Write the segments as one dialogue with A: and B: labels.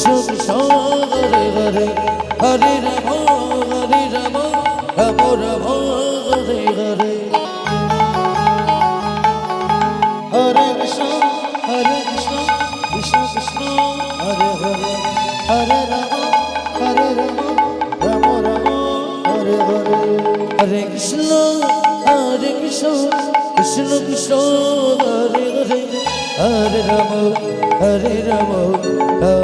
A: শুন সরে গরে হরি রাম হরি রাম রাম রাম হরে হরে হরে কৃষ্ণ হরে কৃষ্ণ কৃষ্ণ কৃষ্ণ হরে হরে হরে রাম হরে রাম রাম রাম হরে হরে হরে কৃষ্ণ হরে কৃষ্ণ কৃষ্ণ কৃষ্ণ হরে হরে হরে রাম হরে রাম হরে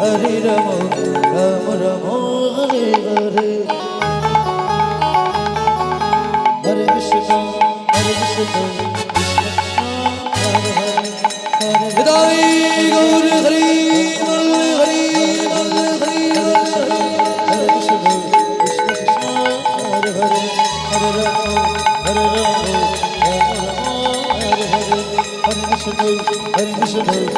A: হরি রম রম রম হরে হরে হরে কৃষ্ণ হরে কৃষ্ণ কৃষ্ণ হরে হরে হরে বিদায় Gour Hari Hare Krishna, Hare Krishna,